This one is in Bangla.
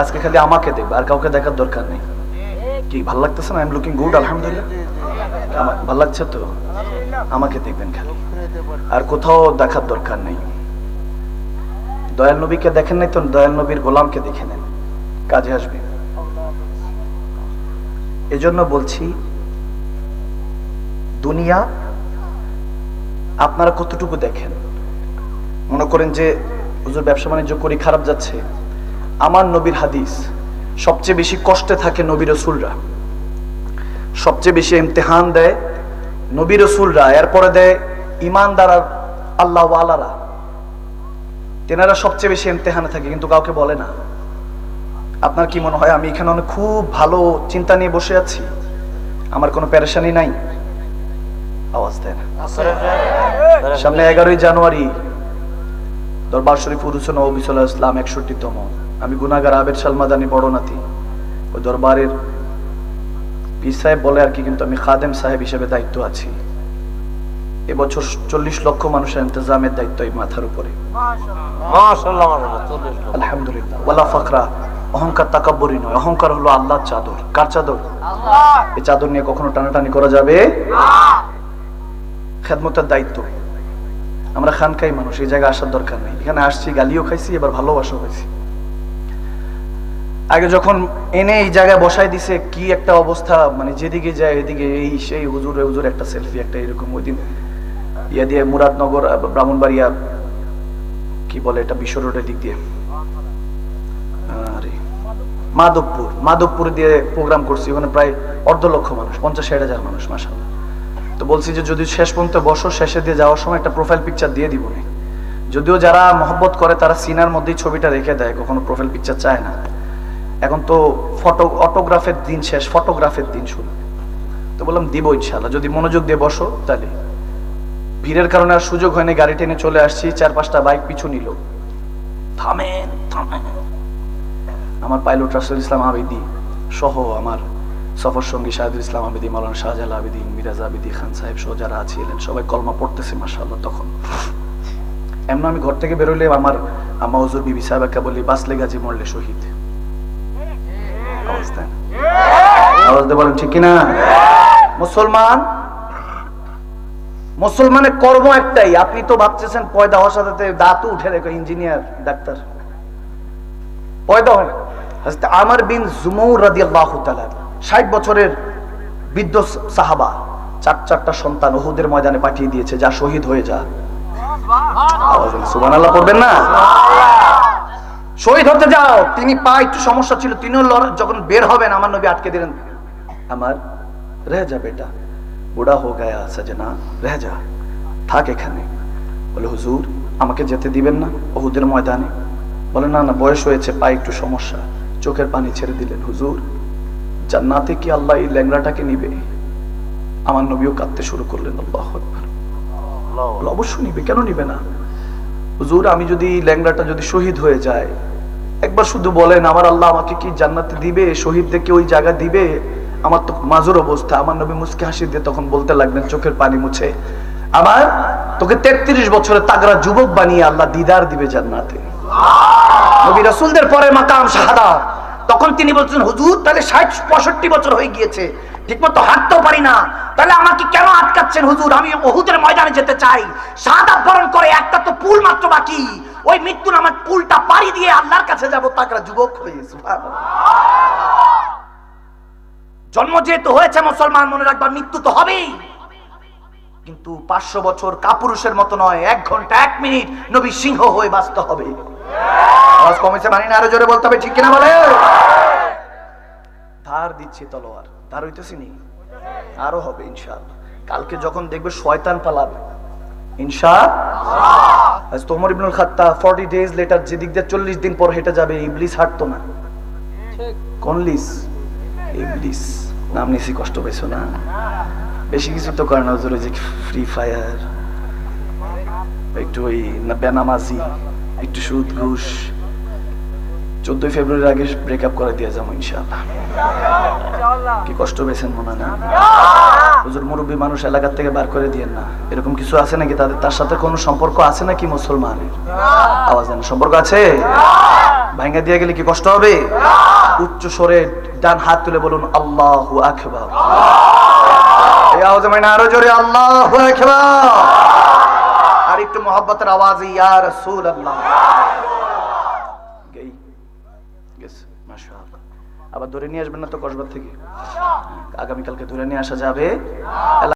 আজকে খালি আমাকে দেখবে, আর কাউকে দেখার দরকার নেই। কি, ভালো লাগতেছে না? আই এম লুকিং গুড আলহামদুলিল্লাহ ভালো লাগছে তো? আমাকে দেখবেন খালি। আর কোথাও দেখার দরকার নেই। দয়াল নবীকে দেখেন নাই তো? দয়াল নবীর গোলামকে দেখে নেন। কাজে আসবে। এজন্য বলছি, দুনিয়া আপনারা কতটুকু দেখেন? মনে করেন যে, হুজুর ব্যবসা বাণিজ্য করি, খারাপ যাচ্ছে। আমার নবীর হাদিস, সবচেয়ে বেশি কষ্টে থাকে নবী রসুলরা। সবচেয়ে বেশি ইমতেহান দেয় নবী রসুলরা, এরপরে দেয় ইমানদার আর আল্লাহ আলারা তেনারা সবচেয়ে বেশি ইমতেহানে থাকে, কিন্তু কাউকে বলে না। আপনার কি মনে হয় আমি এখানে অনেক খুব ভালো চিন্তা নিয়ে বসে আছি? আমার কোনো প্যারেশানি নাই? আওয়াজ দেয় না সামনে এগারোই জানুয়ারি, দরবার শরীফ উরুসন নবীসাল্লাহ ইসলাম একষট্টিতম। আমি গুনাগার আবেদ সালমাদানি বড় নাতি। ওই দরবারের পীর সাহেব বলে আর কি কিন্তু আমি খাদেম সাহেব হিসেবে দায়িত্ব আছি। এবছর চল্লিশ লক্ষ মানুষের ইন্তজামের দায়িত্ব এই মাথার উপরে। আলহামদুলিল্লাহ। ওয়ালা অহংকার তাকাব্বরি নয়। অহংকার হলো আল্লাহর চাদর। কার চাদর? এই চাদর নিয়ে কখনো টানাটানি করা যাবে? খেদমতের দায়িত্ব। আমরা খানকাই মানুষ এই জায়গায় আসার দরকার নেই। এখানে আসছি গালিও খাইছি এবার ভালোবাসাও খাইছি। আগে যখন এনে এই জায়গায় বসাই দিছে, কি একটা অবস্থা? মানে যেদিকে যায় এদিকে এই সেই হুজুর হুজুর একটা সেলফি একটা এরকম ওই দিন ইয়া দিয়ে মুরাদনগর ব্রাহ্মণবাড়িয়া, কি বলে এটা বিশ্ব রোডের দিক দিয়ে। মাধবপুর মাধবপুর দিয়ে প্রোগ্রাম করছি, ওখানে প্রায় অর্ধ লক্ষ মানুষ, পঞ্চাশ, ষাট হাজার মানুষ মাসাল তো বলছি যে যদি শেষ পর্যন্ত বসো, শেষে দিয়ে যাওয়ার সময় একটা প্রোফাইল পিকচার দিয়ে দিব যদিও যারা মহব্বত করে, তারা সিনার মধ্যেই ছবিটা রেখে দেয়, কখনো প্রোফাইল পিকচার চায় না। এখন তো ফটো অটোগ্রাফের দিন শেষ ফটোগ্রাফের দিন শুরু। তো বললাম, দিব ইনশাল্লাহ যদি মনোযোগ দিয়ে বসো, তাহলে। ভিড়ের কারণে আর সুযোগ হয়নি, গাড়ি টেনে চলে আসছি চার পাঁচটা বাইক পিছু নিল। থামেন থামেন। আমার পাইলট রাসুল ইসলাম আবেদি সহ আমার সফর সঙ্গী শাহিদুল ইসলাম আবেদি মালানা শাহজাল আবেদি, মিরাজ আবেদি খান সাহেব সহ যারা ছিলেন সবাই কলমা পড়তেছে মাসাল্লাহ তখন। এমন আমি ঘর থেকে বেরোলে আমার আমা হুজুর বিবি সাহেব একা বলি বাঁচলে গাছি মরলে শহীদ। আওয়াজ দিয়ে বলেন ঠিক কিনা? মুসলমান? মুসলমানের কর্ম একটাই। আপনি তো ভাবতেছেন পয়দা হওয়ার সাথে সাথে দাঁতও উঠে রেখো ইঞ্জিনিয়ার ডাক্তার। পয়দা হয় না। আমর বিন জুমৌর রাদিয়াল্লাহু তাআলা 60 বছরের বৃদ্ধ সাহাবা চার চারটা সন্তান উহুদের ময়দানে পাঠিয়ে দিয়েছে যা শহীদ হয়ে যা। দিন, সুবহানাল্লাহ না? শহীদ হতে যাও। তিনি পা একটু সমস্যা ছিল তিনিও যখন বের হবেন আমার নবী আটকে দিলেন। আমার রেহ যা বেটা বুড়া হো গায়া সজনা রেহ যা থাক এখানে বলে হুজুর আমাকে যেতে দিবেন না ওহুদের ময়দানে? বলে, না না, বয়স হয়েছে, পায়ে একটু সমস্যা, চোখের পানি ছেড়ে দিলেন, হুজুর। জান্নাতে কি আল্লাহ এই ল্যাংড়াটাকে নিবে? আমার নবীও কাঁদতে শুরু করলেন, আল্লাহ অবশ্যই নিবে, কেন নিবে না? হুজুর, আমি যদি ল্যাংড়াটা যদি শহীদ হয়ে যায়, একবার শুধু বলেন, আমার আল্লাহ আমাকে কি জান্নাতে দিবে, শহীদদেরকে ওই জায়গা দিবে? আমার তো মাজুর অবস্থা আমার নবী মুসকে হাসি দিয়ে তখন বলতে লাগলেন চোখের পানি মুছে। আমার তোকে তেত্রিশ বছরের তাগড়া যুবক বানিয়ে আল্লাহ দিদার দিবে জান্নাতে। নবী রাসূলদের পরে মাকাম শাহাদা। তখন তিনি বলছেন হুজুর তাহলে ষাট পঁয়ষট্টি বছর হয়ে গিয়েছে ঠিকমতো হাঁটতেও পারি না। তাহলে আমাকে কেন আটকাচ্ছেন হুজুর? আমি ওহুদের ময়দানে যেতে চাই। সাদা বরণ করে একটা তো পুল মাত্র বাকি। ওই মৃত্যুর আমার পুলটা পাড়ি দিয়ে আল্লাহর কাছে যাব তাকরা যুবক হয়ে। জন্ম যেহেতু হয়েছে মুসলমান মনে রাখবার মৃত্যু তো হবেই। কিন্তু পাঁচশো বছর কাপুরুষের মতো নয় এক ঘণ্টা এক মিনিট নবী সিংহ হয়ে বাঁচতে হবে। আওয়াজ কমেছে মানি না আরও জোরে বলতে হবে ঠিক কিনা বলে? ধার দিচ্ছি তলোয়ার ধার হইতেছি নি? আরও হবে ইনশাআল্লাহ। কালকে যখন দেখবে শয়তান পালাবে ইনশা আজ তোমর ইবনুল খাত্তা 40 ডেজ লেটার যে দিক দিয়ে 40 দিন পর হেঁটে যাবে ইবলিস হাঁটতো না। কোন লিস? ইবলিস নাম নিছি কষ্ট পেয়েছ না। বেশি কিছু তো করে না হুজুর, ওই যে ফ্রি ফায়ার একটু ওই বেনামাজি একটু সুদ ঘুষ। চোদ্দই ফেব্রুয়ারির আগে ব্রেকআপ করে দিয়ে যাব ইনশাআল্লাহ। কি কষ্ট পেয়েছেন মনে না? হুজুর মুরব্বী মানুষ এলাকার থেকে বার করে দিয়েন না। এরকম কিছু আছে নাকি? তাদের তার সাথে কোনো সম্পর্ক আছে নাকি মুসলমানের? আওয়াজ দেন সম্পর্ক আছে? ভাঙ্গা দিয়ে গেলে কি কষ্ট হবে? উচ্চ স্বরে ডান হাত তুলে বলুন আল্লাহু আকবার। আরও জোরে আল্লাহু আকবার। আর একটু মোহাব্বতের আওয়াজে ইয়া মাশাআল্লাহ। আবার ধরে নিয়ে আসবেন না তো কসবার থেকে? আগামীকালকে ধরে নিয়ে আসা যাবে।